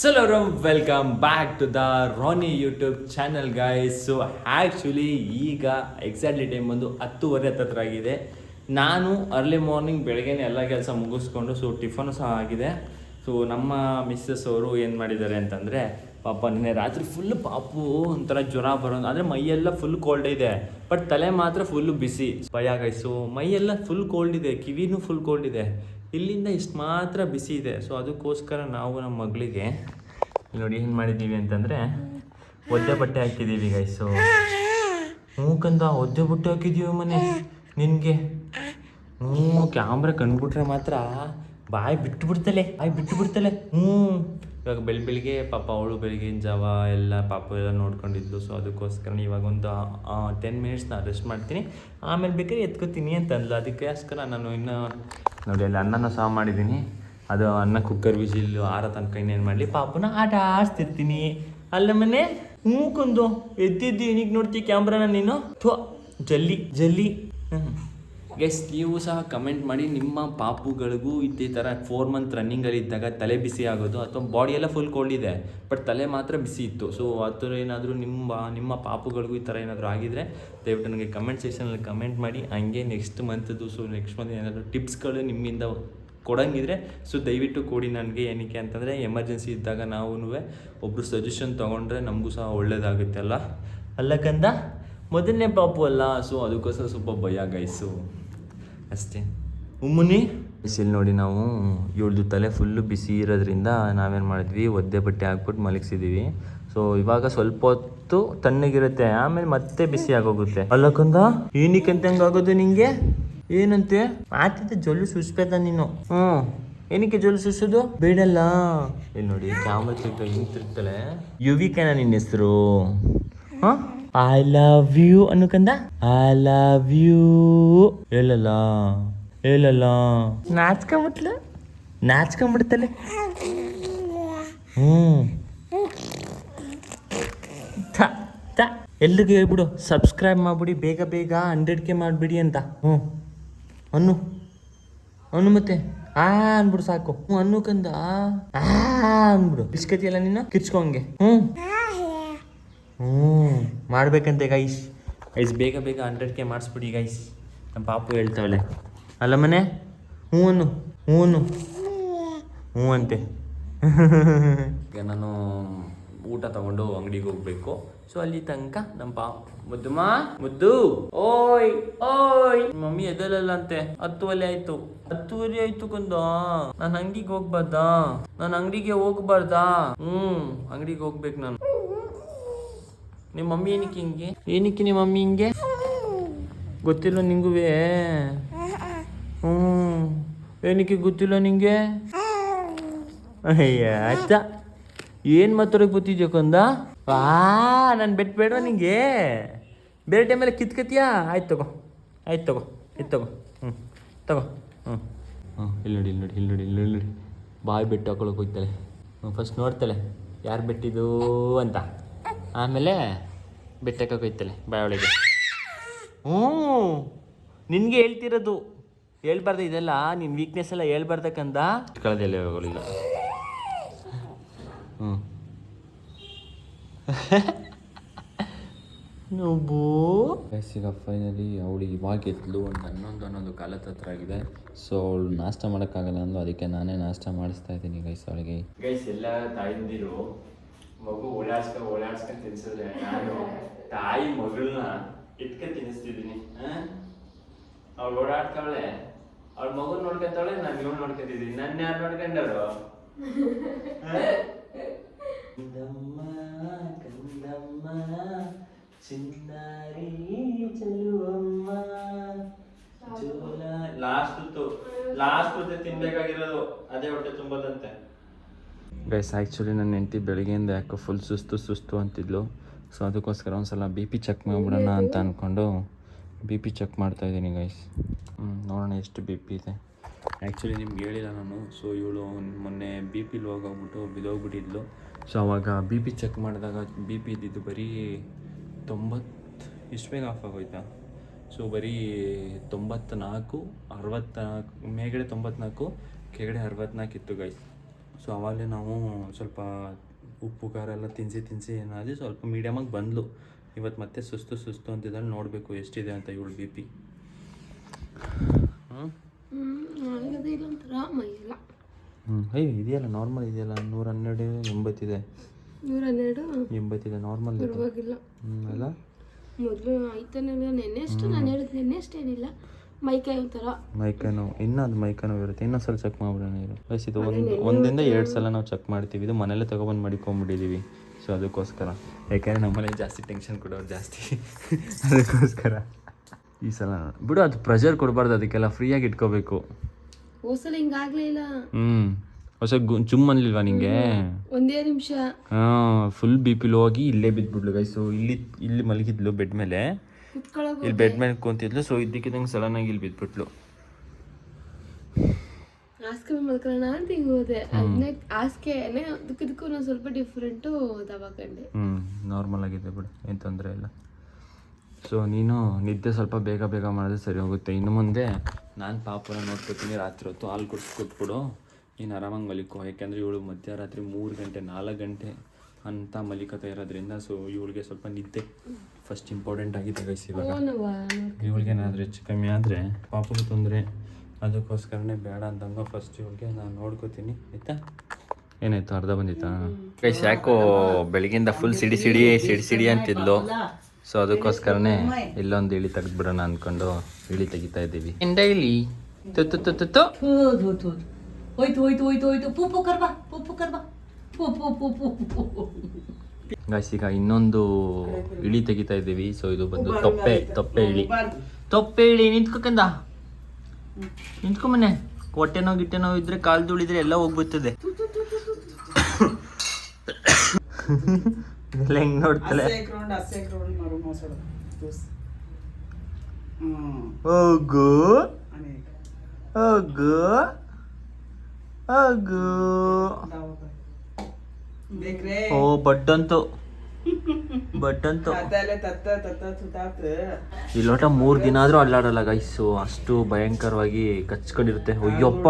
ಸಲೋ welcome back to the Rani YouTube channel guys so actually ಈಗ exactly time ಬಂದು ಹತ್ತುವರೆ ಹತ್ತತ್ರ ಆಗಿದೆ. ನಾನು ಅರ್ಲಿ ಮಾರ್ನಿಂಗ್ ಬೆಳಗ್ಗೆನೇ ಎಲ್ಲ ಕೆಲಸ ಮುಗಿಸ್ಕೊಂಡು ಸೊ ಟಿಫನು ಸಹ ಆಗಿದೆ. ಸೊ ನಮ್ಮ ಮಿಸ್ಸಸ್ ಅವರು ಏನು ಮಾಡಿದ್ದಾರೆ ಅಂತಂದರೆ, ಪಾಪ ನಿನ್ನೆ ರಾತ್ರಿ ಫುಲ್ ಪಾಪು, ಒಂಥರ ಜ್ವರ ಬರೋದು. ಅಂದರೆ ಮೈಯೆಲ್ಲ ಫುಲ್ ಕೋಲ್ಡ್ ಇದೆ. ಬಟ್ ತಲೆ ಮಾತ್ರ ಫುಲ್ಲು ಬಿಸಿ ಭಯ ಗೈಸು ಮೈಯೆಲ್ಲ ಫುಲ್ ಕೋಲ್ಡ್ ಇದೆ. ಕಿವಿನೂ ಫುಲ್ ಕೋಲ್ಡ್ ಇದೆ. ಇಲ್ಲಿಂದ ಇಷ್ಟು ಮಾತ್ರ ಬಿಸಿ ಇದೆ. ಸೊ ಅದಕ್ಕೋಸ್ಕರ ನಾವು ನಮ್ಮ ಮಗಳಿಗೆ, ನೋಡಿ ಏನು ಮಾಡಿದ್ದೀವಿ ಅಂತಂದರೆ, ಒದ್ದೆ ಬಟ್ಟೆ ಹಾಕಿದ್ದೀವಿ ಗೈಸು ಮೂಕಂದ ಒದ್ದೆ ಬಟ್ಟೆ ಹಾಕಿದ್ದೀವಿ ಮನೆ, ನಿನಗೆ. ಹ್ಞೂ ಕ್ಯಾಮ್ರಾ ಕಂಡುಬಿಟ್ರೆ ಮಾತ್ರ ಬಾಯಿ ಬಿಟ್ಟು ಬಿಡ್ತಲೆ ಬಾಯಿ ಬಿಟ್ಟು ಬಿಡ್ತಲೆ ಹ್ಞೂ ಇವಾಗ ಬೆಳ್ ಬೆಳಿಗ್ಗೆ ಪಾಪ ಅವಳು ಬೆಳಗಿನ ಜಾವ ಎಲ್ಲ ಪಾಪ ಎಲ್ಲ ನೋಡ್ಕೊಂಡಿದ್ಲು. ಸೊ ಅದಕ್ಕೋಸ್ಕರ ಇವಾಗ ಒಂದು ಟೆನ್ ಮಿನಿಟ್ಸ್ ನಾನು ರೆಸ್ಟ್ ಮಾಡ್ತೀನಿ. ಆಮೇಲೆ ಬೇಕಾದ್ರೆ ಎತ್ಕೋತೀನಿ ಅಂತ ಅಂದ್ಲು ಅದಕ್ಕೋಸ್ಕರ ನಾನು ಇನ್ನು ನೋಡಿ, ಅಲ್ಲಿ ಅನ್ನನ ಸಹ ಮಾಡಿದ್ದೀನಿ ಅದು ಅನ್ನ ಕುಕ್ಕರ್ ಬಿಸಿಲು ಆರ ತನಕ ಇನ್ನೇನು ಮಾಡಲಿ. ಪಾಪನ ಆಟ ಆಡಿಸ್ತಿರ್ತೀನಿ. ಅಲ್ಲ ಮನೆ ಹ್ಞೂ ಕುಂದು. ಎದ್ದಿದ್ದು ಏನಕ್ಕೆ ನೋಡ್ತೀವಿ ಕ್ಯಾಮ್ರಾನ ನೀನು? ಥೋ, ಜಲ್ಲಿ ಜಲ್ಲಿ. ಗೆಸ್ ನೀವು ಸಹ ಕಮೆಂಟ್ ಮಾಡಿ ನಿಮ್ಮ ಪಾಪುಗಳಿಗೂ ಇದೇ ಥರ ಫೋರ್ ಮಂತ್ ರನ್ನಿಂಗಲ್ಲಿ ಇದ್ದಾಗ ತಲೆ ಬಿಸಿ ಆಗೋದು ಅಥವಾ ಬಾಡಿ ಎಲ್ಲ ಫುಲ್ ಕೋಲ್ಡ್ ಇದೆ ಬಟ್ ತಲೆ ಮಾತ್ರ ಬಿಸಿ ಇತ್ತು. ಸೊ ಆ ಥರ ಏನಾದರೂ ನಿಮ್ಮ ನಿಮ್ಮ ಪಾಪುಗಳಿಗೂ ಈ ಥರ ಏನಾದರೂ ಆಗಿದ್ರೆ ದಯವಿಟ್ಟು ನನಗೆ ಕಮೆಂಟ್ ಸೆಕ್ಷನಲ್ಲಿ ಕಮೆಂಟ್ ಮಾಡಿ. ಹಂಗೆ ನೆಕ್ಸ್ಟ್ ಮಂತದ್ದು ಸೊ ನೆಕ್ಸ್ಟ್ ಮಂತ್ ಏನಾದರೂ ಟಿಪ್ಸ್ಗಳು ನಿಮ್ಮಿಂದ ಕೊಡಂಗಿದ್ರೆ ಸೊ ದಯವಿಟ್ಟು ಕೊಡಿ ನನಗೆ ಏನಕ್ಕೆ ಅಂತಂದರೆ ಎಮರ್ಜೆನ್ಸಿ ಇದ್ದಾಗ ನಾವು ಒಬ್ಬರು ಸಜೆಷನ್ ತೊಗೊಂಡ್ರೆ ನಮಗೂ ಸಹ ಒಳ್ಳೇದಾಗುತ್ತೆ ಅಲ್ಲ? ಅಲ್ಲಕ್ಕಂದ ಮೊದಲನೇ ಪಾಪು ಅಲ್ಲ ಸೊ ಅದಕ್ಕೋಸ್ಕರ ಸ್ವಲ್ಪ ಭಯ ಗೈಸು ಅಷ್ಟೇ. ಉಮ್ಮುನಿ? ಬಿಸಿಲು ನೋಡಿ ನಾವು ಇವಳ್ದು ತಲೆ ಫುಲ್ಲು ಬಿಸಿ ಇರೋದ್ರಿಂದ ನಾವೇನು ಮಾಡಿದ್ವಿ ಒದ್ದೆ ಬಟ್ಟೆ ಹಾಕ್ಬಿಟ್ಟು ಮಲಗಿಸಿದ್ದೀವಿ ಸೊ ಇವಾಗ ಸ್ವಲ್ಪ ಹೊತ್ತು ತಣ್ಣಗಿರುತ್ತೆ ಆಮೇಲೆ ಮತ್ತೆ ಬಿಸಿ ಆಗೋಗುತ್ತೆ. ಅಲ್ಲಕ್ಕಂದ ಏನಕ್ಕೆ ಅಂತ ಹಂಗಾಗೋದು ನಿಂಗೆ? ಏನಂತೆ? ಮಾತಿದ್ದೆ ಜೊಲ್ಲು ಸುಸ್ಬೇಕ ನೀನು. ಹ್ಞೂ ಏನಕ್ಕೆ ಜೊಲ್ಲು ಸುಸೋದು ಬೇಡಲ್ಲ. ಇಲ್ಲಿ ನೋಡಿ ಕ್ಯಾಮ್ರಾ ತಿರ್ತ ಹಿಂಗೆ ತಿರ್ತಾಳೆ ಯುವಿಕೆನ ನಿನ್ನ ಹೆಸರು? ಹಾಂ? ಐ ಲವ್ ಯು ಅನ್ಕಂದ ಐ ಲವ್ ಯು ಹೇಳಲ್ಲ ಹೇಳಲ್ಲ ನಾಚ್ಕೊಂಬಿಟ್ಲು ನಾಚ್ಕೊಂಬಿಡ್ತಲೆ ಹ್ಞೂ ಎಲ್ರಿಗೂ ಹೇಳ್ಬಿಡು ಸಬ್ಸ್ಕ್ರೈಬ್ ಮಾಡ್ಬಿಡಿ, ಬೇಗ ಬೇಗ ಹಂಡ್ರೆಡ್ ಕೆ ಮಾಡಿಬಿಡಿ ಅಂತ. ಹ್ಞೂ ಅನ್ನು. ಅನ್ನು ಮತ್ತೆ? ಆ ಅನ್ಬಿಡು ಸಾಕು. ಹ್ಞೂ ಅನ್ನು ಕಂದ. ಆ ಅನ್ಬಿಡು. ಕಿಚ್ಕತಿಯಲ್ಲ ನೀನು ಕಿರ್ಚ್ಕೊಂಗೆ ಹ್ಞೂ ಹ್ಞೂ ಮಾಡ್ಬೇಕಂತೆ ಗೈಸ್ ಗೈಸ್ ಬೇಗ ಬೇಗ ಹಂಡ್ರೆಡ್ ಕೆ ಮಾಡಿಸ್ಬಿಡಿ ಗೈಸ್ ನಮ್ಮ ಪಾಪು ಹೇಳ್ತಾವಳೆ. ಅಲ್ಲ ಮನೆ ಹೂನು ಹೂನು ಹ್ಞೂ ಅಂತೆ ಈಗ ನಾನು ಊಟ ತಗೊಂಡು ಅಂಗಡಿಗೆ ಹೋಗ್ಬೇಕು. ಸೊ ಅಲ್ಲಿ ತನಕ ನಮ್ಮ ಪಾ ಮುದ್ದುಮಾ ಮುದ್ದು ಓಯ್ ಓಯ್. ಮಮ್ಮಿ ಎದಲಲ್ಲ ಅಂತೆ. ಹತ್ತುವರೆ ಆಯ್ತು. ಹತ್ತುವರೆ ಆಯ್ತು ಕುಂದ. ನಾನು ಅಂಗಡಿಗೆ ಹೋಗ್ಬಾರ್ದಾ? ನಾನು ಅಂಗಡಿಗೆ ಹೋಗ್ಬಾರ್ದಾ? ಹ್ಮ್ ಅಂಗಡಿಗೆ ಹೋಗ್ಬೇಕು ನಾನು. ನಿಮ್ಮ ಮಮ್ಮಿ ಏನಕ್ಕೆ ಹಿಂಗೆ ಏನಕ್ಕೆ ನಿಮ್ಮ ಮಮ್ಮಿ ಹಿಂಗೆ ಗೊತ್ತಿಲ್ಲ ನಿಂಗುವೆ? ಹ್ಞೂ ಏನಕ್ಕೆ ಗೊತ್ತಿಲ್ಲ ನಿಂಗೆ? ಅಯ್ಯ, ಆಯ್ತಾ. ಏನು ಮಾತಾಡೋಕೆ ಗೊತ್ತಿದ್ಯೋ ಕಂದ? ಆ, ನಾನು ಬೆಟ್ ಬೇಡ ನಿಂಗೆ. ಬೇರೆ ಟೈಮಲ್ಲಿ ಕಿತ್ಕತ್ತೀಯಾ ಆಯ್ತು ತಗೋ. ಆಯ್ತು ತಗೋ. ಆಯ್ತು ತಗೋ. ಹ್ಞೂ ತಗೋ. ಹ್ಞೂ ಹ್ಞೂ ಇಲ್ಲಿ ನೋಡಿ ಇಲ್ಲಿ ನೋಡಿ ಇಲ್ಲಿ ನೋಡಿ ಇಲ್ಲಿ ನೋಡಿ. ಬಾಯಿ ಬೆಟ್ಟು ಹಾಕೊಳಕ್ಕೆ ಹೋಗ್ತಾಳೆ ಹ್ಞೂ ಫಸ್ಟ್ ನೋಡ್ತಾಳೆ. ಯಾರು ಬೆಟ್ಟಿದ್ದು ಅಂತ. ಆಮೇಲೆ ಬೆಟ್ಟಕ್ಕೆ ಕೊಯ್ತಲೆ ಬಾಯೊಳಗೆ ಹ್ಞೂ. ನಿನಗೆ ಹೇಳ್ತಿರೋದು ಹೇಳ್ಬಾರ್ದು ಇದೆಲ್ಲ ನಿನ್ನ ವೀಕ್ನೆಸ್ ಎಲ್ಲ ಹೇಳ್ಬಾರ್ದಕ್ಕಂದ? ಕಳೆದೆಲ್ಲ ಹೋಗಲಿಲ್ಲ ಹ್ಞೂ. ನುಬ್ಬು ಈಗ ಫೈನಲಿ ಅವಳು ಇವಾಗ ಎದ್ಲು ಒಂದು ಹನ್ನೊಂದು ಹನ್ನೊಂದು ಕಾಲ ಹತ್ರ ಆಗಿದೆ. ಸೊ ಅವಳು ನಾಷ್ಟ ಮಾಡೋಕ್ಕಾಗಲ್ಲ ಅಂದು ಅದಕ್ಕೆ ನಾನೇ ನಾಷ್ಟ ಮಾಡಿಸ್ತಾ ಇದ್ದೀನಿ ಗೈಸ್ ಅವಳಿಗೆ. ಗೈಸ್ ಎಲ್ಲ ತಾಯಿಂದಿರು ಮಗು ಓಡಾಡ್ಸ್ಕ ಓಡಾಡ್ಸ್ಕ ತಿನ್ಸಿದ್ರೆ ನಾನು ತಾಯಿ ಮಗಳನ್ನ ಇಟ್ಕ ತಿನ್ನಿಸ್ತಿದ್ದೀನಿ ಅವ್ಳು ಓಡಾಡ್ತಾಳೆ ಅವ್ಳ ಮಗು ನೋಡ್ಕೊತಾಳೆ ನಾನು ಇವ್ಳು ನೋಡ್ಕೊತಿದ್ದೀನಿ ನನ್ನ ಯಾರು ನೋಡ್ಕೊಂಡವ್ರು ಕಂದಮ್ಮ ಕಂದಮ್ಮ ಚಿನ್ನಾರಿ ಚೆಲುವಮ್ಮ ಲಾಸ್ಟ್ ಹೊತ್ತು ಲಾಸ್ಟ್ ಹೊತ್ತೆ ತಿನ್ಬೇಕಾಗಿರೋದು ಅದೇ ಹೊಟ್ಟೆ ತುಂಬದಂತೆ. ಗೈಸ್ ಆ್ಯಕ್ಚುಲಿ ನನ್ನ ಹೆಂಡತಿ ಬೆಳಗ್ಗೆಯಿಂದ ಯಾಕೋ ಫುಲ್ ಸುಸ್ತು ಸುಸ್ತು ಅಂತಿದ್ಲು. ಸೊ ಅದಕ್ಕೋಸ್ಕರ ಒಂದು ಸಲ ಬಿ ಪಿ ಚೆಕ್ ಮಾಡ್ಬಿಡೋಣ ಅಂತ ಅಂದ್ಕೊಂಡು ಬಿ ಪಿ ಚೆಕ್ ಮಾಡ್ತಾ ಇದ್ದೀನಿ ಗೈಸ್ ಹ್ಞೂ ನೋಡೋಣ ಎಷ್ಟು ಬಿ ಪಿ ಇದೆ. ಆ್ಯಕ್ಚುಲಿ ನಿಮ್ಗೆ ಹೇಳಿಲ್ಲ ನಾನು. ಸೊ ಇವಳು ಮೊನ್ನೆ ಬಿ ಪಿಲಿ ಹೋಗೋಗ್ಬಿಟ್ಟು ಬಿದೋಗ್ಬಿಟ್ಟಿದ್ಲು ಸೊ ಅವಾಗ ಬಿ ಪಿ ಚೆಕ್ ಮಾಡಿದಾಗ ಬಿ ಪಿ ಇದ್ದಿದ್ದು ಬರೀ ತೊಂಬತ್ತು ಇಷ್ಟು ಬೇಗ ಆಫ್ ಆಗೋಯ್ತಾ? ಸೊ ಬರೀ ತೊಂಬತ್ತು ನಾಲ್ಕು ಮೇಗಡೆ ತೊಂಬತ್ನಾಲ್ಕು ಕೆಳಗಡೆ ಅರವತ್ನಾಲ್ಕು ಇತ್ತು ಗೈಸ್ ಸೊ ಆವಾಗಲೇ ನಾವು ಸ್ವಲ್ಪ ಉಪ್ಪು ಖಾರ ಎಲ್ಲ ತಿನ್ನಿಸಿ ತಿನ್ನಿಸಿ ಏನಾದ್ರೆ ಸ್ವಲ್ಪ ಮೀಡಿಯಮಾಗಿ ಬಂದ್ಲು. ಇವತ್ತು ಮತ್ತೆ ಸುಸ್ತು ಸುಸ್ತು ಅಂತಿದ್ದಾಳೆ ನೋಡಬೇಕು ಎಷ್ಟಿದೆ ಅಂತ ಇವಳು ಬಿ ಪಿ ಹ್ಞೂ ಇದೆಯಲ್ಲ ನಾರ್ಮಲ್ ಇದೆಯಲ್ಲ? ನೂರ ಹನ್ನೆರಡು ಎಂಬತ್ತಿದೆ ನೂರ ಹನ್ನೆರಡು ಎಂಬತ್ತಿದೆ ನಾರ್ಮಲ್ ಅಲ್ಲ? ಮೊದಲು ಆಯ್ತಾನೆ ನೆನ್ನೆ ಅಷ್ಟು ನಾನು ಹೇಳಿದ್ ನೆನ್ನೆ ಅಷ್ಟೇನಿಲ್ಲ. ಮೈಕೈ ಒಂಥರ. ಮೈಕನು ಇನ್ನೂ ಅದು ಮೈಕನು ಇರುತ್ತೆ. ಇನ್ನೊಂದು ಸಲ ಚೆಕ್ ಮಾಡ್ಬಿಡೋಣ ಇರು. ಬಸ್ ಇದು ಒಂದು ಒಂದಿಂದ ಎರಡು ಸಲ ನಾವು ಚೆಕ್ ಮಾಡ್ತೀವಿ. ಇದು ಮನೇಲೆ ತೊಗೊಬಂದು ಮಾಡಿಕೊಂಬಿಟ್ಟಿದ್ದೀವಿ ಸೊ ಅದಕ್ಕೋಸ್ಕರ. ಯಾಕೆಂದರೆ ನಮ್ಮನೇಲಿ ಜಾಸ್ತಿ ಟೆನ್ಷನ್ ಕೊಡೋರು ಜಾಸ್ತಿ. ಅದಕ್ಕೋಸ್ಕರ. ಈ ಸಲ ಬಿಡು ಅದು ಪ್ರೆಷರ್ ಕೊಡಬಾರ್ದು. ಅದಕ್ಕೆಲ್ಲ ಫ್ರೀಯಾಗಿ ಇಟ್ಕೋಬೇಕು. ಹೋಸಲ ಹಿಂಗಾಗ್ಲೇ ಇಲ್ಲ. ಹ್ಞೂ ಹೊಸ ಜುಮ್ ಅನ್ಲಿಲ್ವಾ ನಿಂಗೆ? ಒಂದೇ ನಿಮಿಷ. ಹಾಂ ಫುಲ್ ಬಿ ಪಿಲ್ ಹೋಗಿ ಇಲ್ಲೇ ಬಿದ್ದುಬಿಡ್ಲು ಗೈಸು ಇಲ್ಲಿ ಇಲ್ಲಿ ಮಲಗಿದ್ಲು ಬೆಡ್ ಮೇಲೆ. ಇಲ್ಲಿ ಬೆಡ್ ಮೇಲೆ ಕುಂತಿದ್ಲು ಸೊ ಇದ್ದಕ್ಕಿದ್ದಂಗೆ ಸಡನ್ ಆಗಿ ಇಲ್ಲಿ ಬಿದ್ಬಿಟ್ಲು. ಹಾಸ್ಗೆ ಮೇಲೆ ಮಲ್ಕೊಳ್ಳೋಣ ಅಂತ ಹಿಂಗೆ ಹೋದೆ. ಅದನ್ನೇ ಹಾಸಿಗೆನೆ ಅದಕ್ಕೆ ಇದಕ್ಕೂ ನಾನು ಸ್ವಲ್ಪ ಡಿಫ್ರೆಂಟು ದವಾಖಂಡೆ ಹ್ಞೂ ನಾರ್ಮಲ್ ಆಗಿದೆ ಬಿಡು ಏನು ತೊಂದರೆ ಇಲ್ಲ. ಸೊ ನೀನು ನಿದ್ದೆ ಸ್ವಲ್ಪ ಬೇಗ ಬೇಗ ಮಾಡಿದ್ರೆ ಸರಿ ಹೋಗುತ್ತೆ. ಇನ್ನು ಮುಂದೆ ನಾನು ಪಾಪನ ನೋಡ್ಕೊತೀನಿ ರಾತ್ರಿ ಹೊತ್ತು ಹಾಲು ಕುಡಿಸ್ಕೊಟ್ಬಿಡು ನೀನು ಆರಾಮಾಗಿ ಮಲಿಕೋ ಯಾಕೆಂದರೆ ಇವಳು ಮಧ್ಯರಾತ್ರಿ ಮೂರು ಗಂಟೆ ನಾಲ್ಕು ಗಂಟೆ. ಅಂತ ಮಲಿಕತಾ ಇರೋದ್ರಿಂದ ಸೊ ಇವಳಿಗೆ ಸ್ವಲ್ಪ ನಿದ್ದೆ ಫಸ್ಟ್ ಇಂಪಾರ್ಟೆಂಟ್ ಆಗಿದೆ ಗೈಸ್ ಇವಾಗ. ಇವಳಿಗೆ ಏನಾದರೂ ಹೆಚ್ಚು ಕಮ್ಮಿ ಆದರೆ ಪಾಪಗೂ ತೊಂದರೆ ಅದಕ್ಕೋಸ್ಕರನೇ ಬೇಡ ಅಂತಂಗ ಫಸ್ಟ್ ಇವಳಿಗೆ ನಾನು ನೋಡ್ಕೋತೀನಿ ಆಯ್ತಾ? ಏನಾಯ್ತು ಅರ್ಧ ಬಂದಿತ್ತಾ? ಗೈಸ್ ಯಾಕೋ ಬೆಳಗಿಂದ ಫುಲ್ ಸಿಡಿ ಸಿಡಿ ಸಿಡಿ ಸಿಡಿ ಅಂತಿದ್ಲು. ಸೊ ಅದಕ್ಕೋಸ್ಕರನೇ ಇಲ್ಲೊಂದು ಇಳಿ ತೆಗೆದ್ಬಿಡೋಣ ಅಂದ್ಕೊಂಡು ಇಳಿ ತೆಗಿತಾ ಇದ್ದೀವಿ. ಡೈಲಿ ತುತ್ತು ತುತ್ತು ತು ಹೌದು ಹೌದು ಹೌದು ಹೋಯ್ತು ಹೋಯ್ತು ಹೋಯ್ತು ಹೋಯ್ತು. ಪೂಪು ಕರ್ಬಾ ಪೂಪು ಕರ್ಬಾ. ಗಾಯ್ಸ್ ಈಗ ಇನ್ನೊಂದು ಇಳಿ ತೆಗಿತಾ ಇದ್ದೀವಿ ಸೊ ಇದು ಬಂದು ತೊಪ್ಪೆ ತೊಪ್ಪೆ ಇಳಿ ತೊಪ್ಪೆ ಇಳಿ ನಿಂತ್ಕೊಂಡ ನಿಂತ್ಕೊಂಬನೆ ಹೊಟ್ಟೆ ನೋವು ಗಿಟ್ಟೆ ನೋವು ಇದ್ರೆ ಕಾಲು ದುಳಿದ್ರೆ ಎಲ್ಲ ಹೋಗ್ಬಿಡ್ತದೆ ಇದೆಲ್ಲ ಹೆಂಗ್ ನೋಡ್ತಲೆ ಗ್ರೌಂಡ್ ಅಸೆ ಗ್ರೌಂಡ್ ಮಾರು ಮೋಸಡ ದೋಸ್ ಹ್ಮ್ ಹೋಗು ಹೋಗು ಹೋಗು ಬೇಕ್ರೆ? ಓ ಬಡ್ಡಂತು ಬಡ್ಡಂತು ಅದಲ್ಲೇ ತತ್ತ ತತ್ತ ತುತಾತ್ ಈ ಲೋಟ ಮೂರು ದಿನ ಆದರೂ ಅಲ್ಲಾಡಲ್ಲ ಗೈಸು ಅಷ್ಟು ಭಯಂಕರವಾಗಿ ಕಚ್ಕೊಂಡಿರುತ್ತೆ. ಅಯ್ಯಪ್ಪ.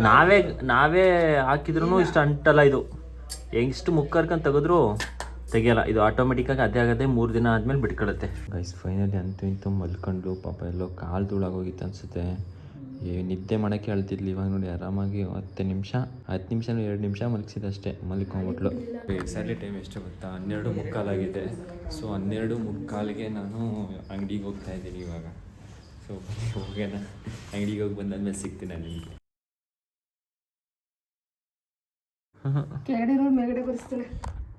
ನಾವೇ ನಾವೇ ಹಾಕಿದ್ರು ಇಷ್ಟು ಅಂಟಲ್ಲ ಇದು. ಎಷ್ಟು ಮುಕ್ಕರ್ಕೊಂಡು ತೆಗೆದ್ರು ತೆಗಿಯಲ್ಲ. ಇದು ಆಟೋಮೆಟಿಕ್ಕಾಗಿ ಅದೇ ಆಗದೆ ಮೂರು ದಿನ ಆದಮೇಲೆ ಬಿಟ್ಕೊಳುತ್ತೆ. ಗೈಸ್ ಫೈನಲಿ ಅಂತೂ ಇಂತೂ ಮಲ್ಕೊಂಡು ಪಾಪ ಎಲ್ಲೋ ಕಾಲು ಧೂಳಾಗೋಗಿತ್ತು ಅನ್ಸುತ್ತೆ. ಏ ನಿದ್ದೆ ಮಾಡೋಕ್ಕೆ ಅಳ್ತಿದ್ಲು ಇವಾಗ ನೋಡಿ ಆರಾಮಾಗಿ ಹತ್ತು ನಿಮಿಷ ಹತ್ತು ನಿಮಿಷ ಎರಡು ನಿಮಿಷ ಮಲಗಿಸಿದಷ್ಟೇ ಮಲ್ಕೊಂಬಿಟ್ಲು. ಎಕ್ಸಾಕ್ಟ್ಲಿ ಟೈಮ್ ಎಷ್ಟು ಗೊತ್ತಾ? ಹನ್ನೆರಡು ಮುಕ್ಕಾಲಾಗಿದೆ ಸೊ ಹನ್ನೆರಡು ಮುಕ್ಕಾಲಿಗೆ ನಾನು ಅಂಗಡಿಗೆ ಹೋಗ್ತಾ ಇದ್ದೀನಿ ಇವಾಗ. ಸೊ ಹೋಗೋಣ ಅಂಗಡಿಗೆ ಹೋಗಿ ಬಂದಾದ್ಮೇಲೆ ಸಿಗ್ತೀನಿ ನಾನು ನಿಮಗೆ. ಕೆಳಗಡೆ ಮೇಲ್ಗಡೆ ಬರ್ಸ್ತಾನೆ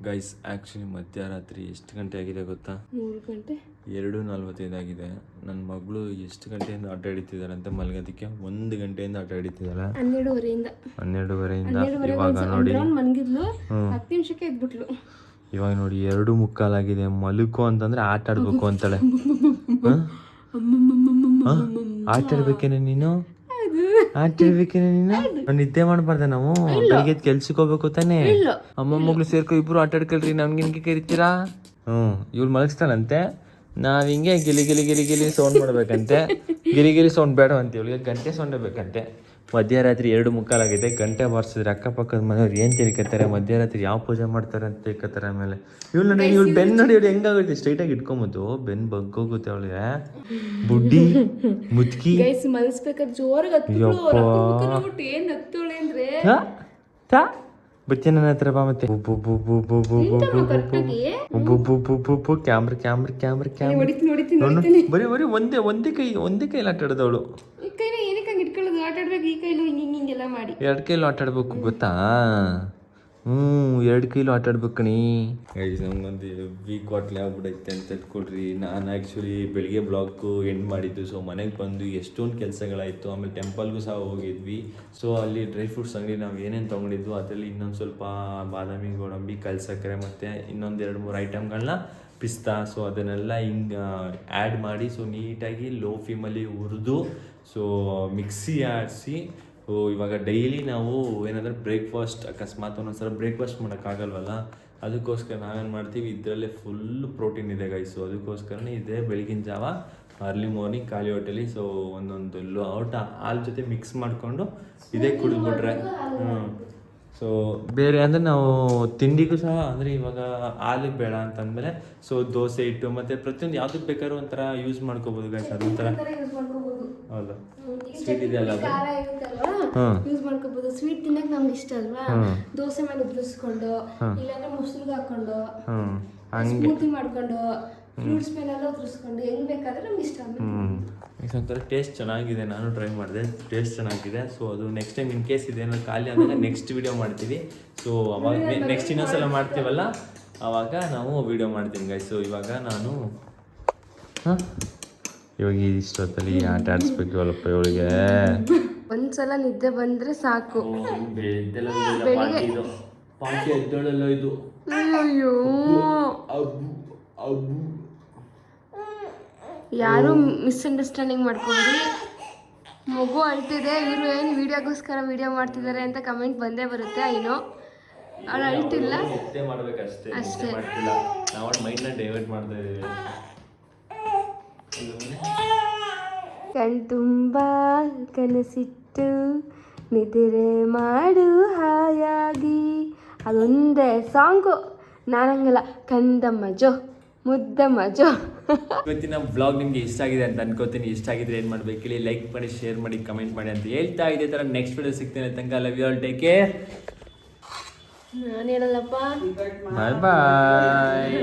ಗೈಸ್ ಆ್ಯಕ್ಚುಲಿ ಮಧ್ಯರಾತ್ರಿ ಎಷ್ಟು ಗಂಟೆ ಆಗಿದೆ ಗೊತ್ತಾ? ಮೂರು ಗಂಟೆ. ಎರಡು ನಲ್ವತ್ತೈದು ಆಗಿದೆ. ನನ್ನ ಮಗಳು ಎಷ್ಟು ಗಂಟೆಯಿಂದ ಆಟ ಆಡಿತಿದ್ದಾರೆ ಅಂತ ಮಲಗೋದಕ್ಕೆ? ಒಂದು ಗಂಟೆಯಿಂದ ಆಟ ಆಡಿತಿದ್ದಾರೆ ಹನ್ನೆರಡುವರೆಯಿಂದ. ಹನ್ನೆರಡುವರೆಯಿಂದ ಇವಾಗ ನೋಡಿ. ಮಲಗಿದ್ಲು ಹತ್ತು ನಿಮಿಷಕ್ಕೆ ಎದ್ಬಿಟ್ಲು. ಇವಾಗ ನೋಡಿ ಎರಡು ಮುಕ್ಕಾಲಾಗಿದೆ. ಮಲುಕು ಅಂತಂದ್ರೆ ಆಟ ಆಡ್ಬೇಕು ಅಂತಾಳೆ? ಆಟ ಆಡ್ಬೇಕೇನೆ ನೀನು? ನೀನು? ನಿದ್ದೆ ಮಾಡ್ಬಾರ್ದ ನಾವು. ಬೆಳಿಗ್ಗೆ ಎದ್ದು ಕೆಲ್ಸಕ್ಕೆ ಹೋಗ್ಬೇಕು ತಾನೇ? ಅಮ್ಮ ಮಗಳು ಸೇರ್ಕೊ ಇಬ್ರು ಆಟ ಆಡ್ಕೊಳ್ರಿ ನಮ್ಗೆ ಹಿಂಗೆ ಕರಿತೀರಾ ಹ್ಮ್. ಇವ್ಳು ಮಲಗಿಸ್ತಾನಂತೆ ನಾವ್ ಹಿಂಗೆ ಗಿಲಿ ಗಿಲಿ ಗಿಲಿ ಗಿಲಿ ಸೌಂಡ್ ಮಾಡ್ಬೇಕಂತೆ. ಗಿಲಿ ಸೌಂಡ್ ಬೇಡ ಅಂತ ಇವಳಿಗೆ ಗಂಟೆ ಸೌಂಡ್ ಬೇಕಂತೆ ಮಧ್ಯರಾತ್ರಿ ಎರಡು ಮುಕ್ಕಾಲಾಗಿದೆ. ಗಂಟೆ ಬಾರಿಸಿದ್ರೆ ಅಕ್ಕಪಕ್ಕದ ಮನೆಯವ್ರು ಏನು ತಿಳ್ಕೊತಾರೆ? ಮಧ್ಯರಾತ್ರಿ ಯಾವ ಪೂಜೆ ಮಾಡ್ತಾರೆ ಅಂತ ತಿಳ್ಕೊತಾರೆ ಆಮೇಲೆ. ಇವಳು ನೋಡಿ ಇವಳು ಬೆನ್ ನೋಡಿ ಇವ್ಳು ಹೆಂಗಾಗುತ್ತೆ? ಸ್ಟ್ರೈಟಾಗಿ ಇಟ್ಕೊಂಬೋದು. ಬೆನ್ ಬಗ್ಗೋಗುತ್ತೆ ಅವಳಿಗೆ. ಬುಡ್ಡಿ ಮುದ್ಕಿ. ಮಲ್ಸ್ಬೇಕಾದ್ರೆ ಜೋರಾಗಿ ಬುಚ್ಚಿ ನನ್ನ ಹತ್ರ ಬಾ ಮತ್ತೆ ಕ್ಯಾಮ್ರ ಕ್ಯಾಮ್ರ ಕ್ಯಾಮ್ರ ಕ್ಯಾಮ್ರ ಬರೀ ಬರೀ ಒಂದೇ ಒಂದೇ ಕೈ ಒಂದೇ ಕೈಲಿ ಆಟ ಆಡದವಳು ಎರಡು ಕೈಲೂ ಆಟ ಆಡ್ಬೇಕು ಗೊತ್ತಾ ಹ್ಞೂ ಎರಡು ಕಿಲೋ ಆಟ ಆಡ್ಬೇಕು ಕಣಿ ನಮ್ಗೊಂದು ವೀಕ್ ವಾಟ್ಲೆ ಆಗ್ಬಿಡೈತೆ ಅಂತ ಎತ್ಕೊಡ್ರಿ ನಾನು ಆ್ಯಕ್ಚುಲಿ ಬೆಳಿಗ್ಗೆ ಬ್ಲಾಕು ಎಂಡ್ ಮಾಡಿದ್ದು ಸೊ ಮನೆಗೆ ಬಂದು ಎಷ್ಟೊಂದು ಕೆಲಸಗಳಾಯಿತು. ಆಮೇಲೆ ಟೆಂಪಲ್ಗೂ ಸಹ ಹೋಗಿದ್ವಿ. ಸೊ ಅಲ್ಲಿ ಡ್ರೈ ಫ್ರೂಟ್ಸ್ ಅಂಗಡಿ ನಾವು ಏನೇನು ತೊಗೊಂಡಿದ್ವು ಅದರಲ್ಲಿ ಇನ್ನೊಂದು ಸ್ವಲ್ಪ ಬಾದಾಮಿ, ಗೋಡಂಬಿ, ಕಲ್ಸಕ್ಕರೆ ಮತ್ತು ಇನ್ನೊಂದು ಎರಡು ಮೂರು ಐಟಮ್ಗಳನ್ನ ಪಿಸ್ತಾ. ಸೊ ಅದನ್ನೆಲ್ಲ ಹಿಂಗೆ ಆ್ಯಡ್ ಮಾಡಿ ಸೊ ನೀಟಾಗಿ ಲೋ ಫ್ಲೇಮಲ್ಲಿ ಹುರಿದು ಸೊ ಮಿಕ್ಸಿ ಆಡಿಸಿ ಓ ಇವಾಗ ಡೈಲಿ ನಾವು ಏನಂದ್ರೆ ಬ್ರೇಕ್ಫಾಸ್ಟ್ ಅಕಸ್ಮಾತ್ ಒಂದೊಂದ್ಸಲ ಬ್ರೇಕ್ಫಾಸ್ಟ್ ಮಾಡೋಕ್ಕಾಗಲ್ವಲ್ಲ? ಅದಕ್ಕೋಸ್ಕರ ನಾವೇನು ಮಾಡ್ತೀವಿ? ಇದರಲ್ಲೇ ಫುಲ್ ಪ್ರೋಟೀನ್ ಇದೆ ಗೈಸು ಅದಕ್ಕೋಸ್ಕರನೇ ಇದೆ ಬೆಳಗಿನ ಜಾವ ಅರ್ಲಿ ಮಾರ್ನಿಂಗ್ ಖಾಲಿ ಹೊಟ್ಟೆಲಿ ಸೊ ಒಂದೊಂದು ಲೋಟ ಹಾಲು ಜೊತೆ ಮಿಕ್ಸ್ ಮಾಡಿಕೊಂಡು ಇದೇ ಕುಡಿದ್ಬಿಟ್ರೆ. ಹ್ಞೂ ಸೊ ಬೇರೆ ಅಂದರೆ ನಾವು ತಿಂಡಿಗೂ ಸಹ ಅಂದರೆ ಇವಾಗ ಹಾಲು ಬೇಡ ಅಂತಂದಮೇಲೆ ಸೊ ದೋಸೆ ಹಿಟ್ಟು ಮತ್ತು ಪ್ರತಿಯೊಂದು ಯಾವುದಕ್ಕೆ ಬೇಕಾದ್ರೂ ಒಂಥರ ಯೂಸ್ ಮಾಡ್ಕೋಬೋದು ಗೈಸ್ ಅದೊಂಥರ ಹೌದು. ಸ್ವೀಟ್ ಇದೆಯಲ್ಲ ಖಾರ ಇರುತ್ತಲ್ವಾ? ಯೂಸ್ ಮಾಡ್ಕೋಬಹುದು ಸ್ವೀಟ್ ತಿನ್ನಕ್ ನಮ್ಗೆ ಇಷ್ಟ ಅಲ್ವಾ? ದೋಸೆ ಮೇಲೆ ಉದುರಿಸ್ಕೊಂಡು ಇಲ್ಲಾಂದ್ರೆ ಮೊಸರು ಹಾಕೊಂಡು ಸ್ಮೂತಿ ಮಾಡ್ಕೊಂಡು ಫ್ರೂಟ್ಸ್ ಮೇಲೆಲ್ಲ ಉದುರಿಸ್ಕೊಂಡು ಹೆಂಗ್ ಬೇಕಾದ್ರೆ ನಮ್ಗೆ ಇಷ್ಟ ಹ್ಞೂ ಒಂಥರ ಟೇಸ್ಟ್ ಚೆನ್ನಾಗಿದೆ. ನಾನು ಟ್ರೈ ಮಾಡಿದೆ. ಟೇಸ್ಟ್ ಚೆನ್ನಾಗಿದೆ. ಸೊ ಅದು ನೆಕ್ಸ್ಟ್ ಟೈಮ್ ಇನ್ ಕೇಸ್ ಇದೇನೋ ಖಾಲಿ ಆದಾಗ ನೆಕ್ಸ್ಟ್ ವಿಡಿಯೋ ಮಾಡ್ತೀವಿ. ಸೊ ಅವಾಗ ನೆಕ್ಸ್ಟ್ ಇನ್ನೊಂದ್ಸಲ ಮಾಡ್ತೀವಲ್ಲ? ಆವಾಗ ನಾವು ವಿಡಿಯೋ ಮಾಡ್ತೀನಿ ಗೈಸ್ ಸೊ ಇವಾಗ ನಾನು ಹಾಂ? ಇವಾಗ ಇಷ್ಟೊತ್ತಲ್ಲಿ ಆಟ ಆಡಿಸ್ಬೇಕು ಅಲ್ಲಪ್ಪ ಇವಳಿಗೆ. ಒಂದ್ಸಲ ನಿದ್ದೆ ಬಂದ್ರೆ ಸಾಕು. ಇದು. ಅಯ್ಯೋ ಅಬ್ಬು ಅಬ್ಬು. ಯಾರು ಮಿಸ್ಅಂಡರ್ಸ್ಟ್ಯಾಂಡಿಂಗ್ ಮಾಡ್ಕೊಂಡ್ರಿ ಮಗು ಅಳ್ತಿದೆ ಇವರು ಏನು ವಿಡಿಯೋಗೋಸ್ಕರ ವಿಡಿಯೋ ಮಾಡ್ತಿದ್ದಾರೆ ಅಂತ ಕಮೆಂಟ್ ಬಂದೇ ಬರುತ್ತೆ ಐನೋ ಅವಳು ಅಳ್ತಿಲ್ಲ. ಅಷ್ಟೇ. ನಾವು ಮೈಂಡ್ನ ಡೈವರ್ಟ್ ಮಾಡ್ತಾ ಇದೀವಿ. ಕಣ್ ತುಂಬ ಕನಸಿಟ್ಟು ನಿದ್ರೆ ಮಾಡು ಹಾಯಾಗಿ. ಅದೊಂದೇ ಸಾಂಗು. ನಾನಂಗಲ್ಲ ಕಂದಮ್ಮ ಜೋ ಮುದ್ದಮ್ಮ ಜೋ. ಇವತ್ತಿನ ಬ್ಲಾಗ್ ನಿಮಗೆ ಇಷ್ಟ ಆಗಿದೆ ಅಂತ ಅನ್ಕೋತೀನಿ. ಇಷ್ಟ ಆಗಿದ್ರೆ ಏನು ಮಾಡ್ಬೇಕು ಹೇಳಿ? ಲೈಕ್ ಮಾಡಿ ಶೇರ್ ಮಾಡಿ ಕಮೆಂಟ್ ಮಾಡಿ ಅಂತ ಹೇಳ್ತಾ ಇದೇ ಥರ ನೆಕ್ಸ್ಟ್ ವಿಡಿಯೋ ಸಿಗ್ತೇನೆ ತನಕ love you all take care ನಾನು ಹೇಳಲ್ಲಪ್ಪ. ಬಾಯ್ ಬಾಯ್